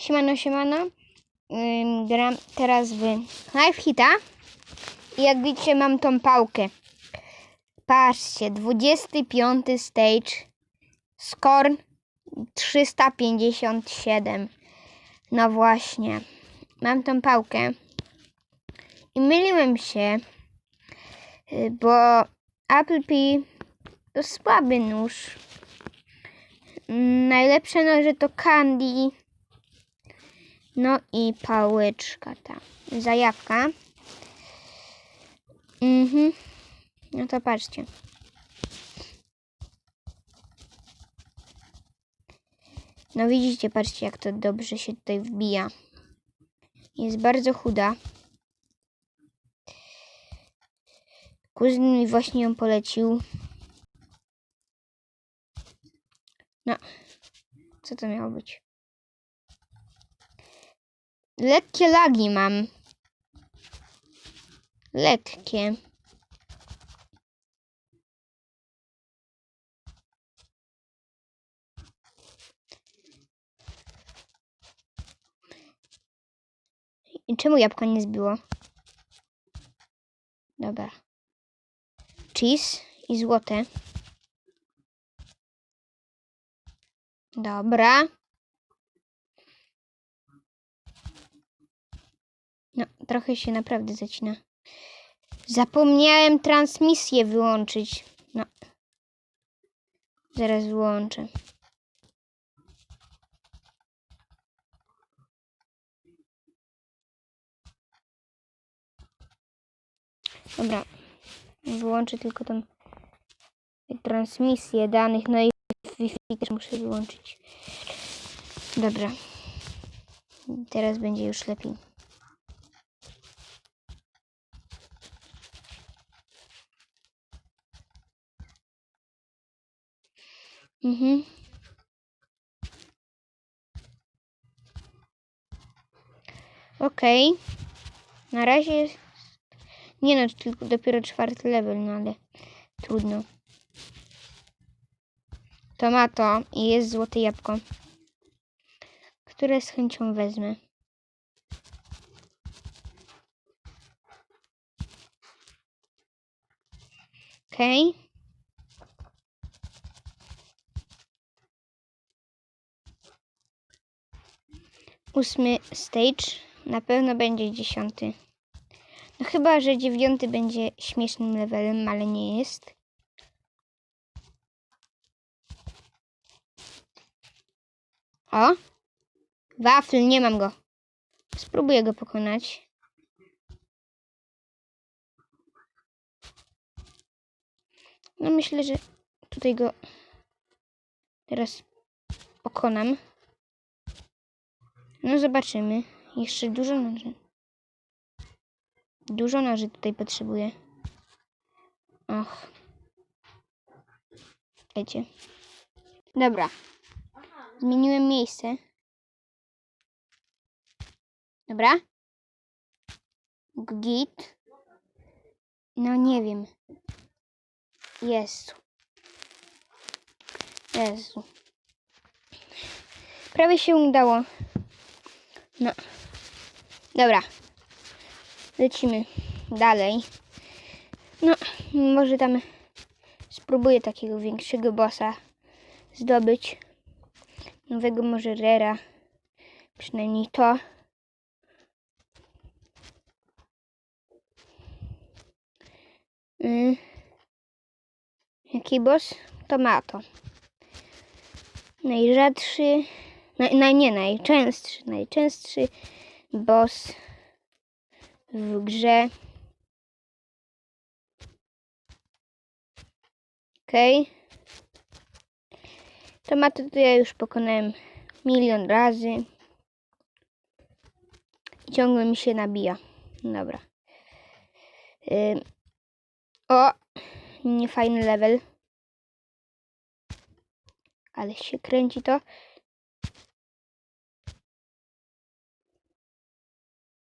Siemano, siemano. Ym, gram teraz w Knife Hita. I jak widzicie, mam tą pałkę. Patrzcie, 25 stage. Skorn 357. No właśnie. Mam tą pałkę. I myliłem się, y, bo Apple Pie to słaby nóż. Najlepsze noże to Candy. No i pałeczka ta. Zajawka. Mhm. No to patrzcie. No widzicie, patrzcie jak to dobrze się tutaj wbija. Jest bardzo chuda. Kuzyn mi właśnie ją polecił. No. Co to miało być? Lekkie lagi mam. Lekkie. I czemu jabłko nie zbiło? Dobra. Cheese i złote. Dobra. No, trochę się naprawdę zacina. Zapomniałem transmisję wyłączyć. No. Zaraz wyłączę. Dobra. Wyłączę tylko tą transmisję danych. No i Wi-Fi też muszę wyłączyć. Dobra. Teraz będzie już lepiej. Mhm. Okej. Na razie. Nie no, tylko dopiero czwarty level, no ale trudno. To ma to i jest złote jabłko, które z chęcią wezmę. Okej. Ósmy stage. Na pewno będzie dziesiąty. No chyba, że dziewiąty będzie śmiesznym levelem, ale nie jest. O! Wafel, nie mam go. Spróbuję go pokonać. No myślę, że tutaj go teraz pokonam. No zobaczymy. Jeszcze dużo noży. Dużo noży tutaj potrzebuję. Och. Wiecie. Dobra. Zmieniłem miejsce. Dobra. Git. No nie wiem. Jezu. Jezu. Prawie się udało. No. Dobra. Lecimy dalej. No, może tam spróbuję takiego większego bossa zdobyć. Nowego może rera. Przynajmniej to. Y. Jaki boss? To ma to. Najrzadszy, naj, naj, nie najczęstszy, najczęstszy boss w grze. Okej. Okay. Tomaty to ja już pokonałem milion razy. I ciągle mi się nabija. Dobra. Ym. O! Niefajny level. Ale się kręci to.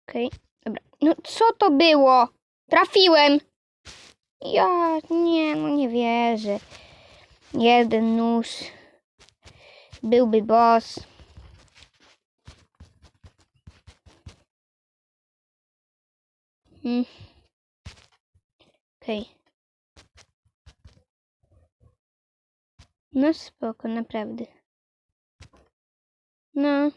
Okej, okay. dobra. No co to było? Trafiłem! Ja nie, no nie wierzę. Jeden nóż. Byłby boss. Hmm. Okej. Okay. No spoko, naprawdę. No.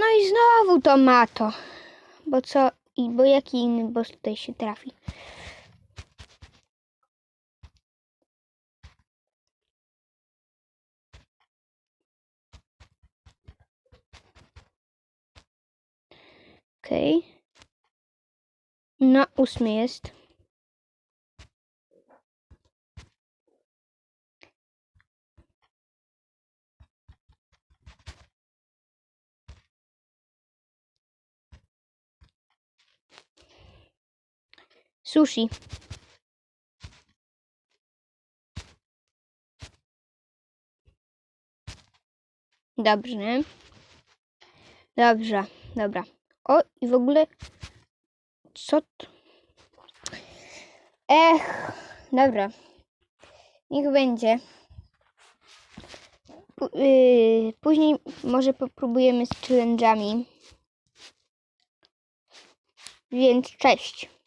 No i znowu to ma to. Bo co, i bo jaki inny boss tutaj się trafi? Okej. No, ósmy jest. Sushi. Dobrze. Dobrze, dobra. O, i w ogóle. Co to? Ech, dobra. Niech będzie. Pu- yy, później może popróbujemy z challenge'ami. Więc cześć.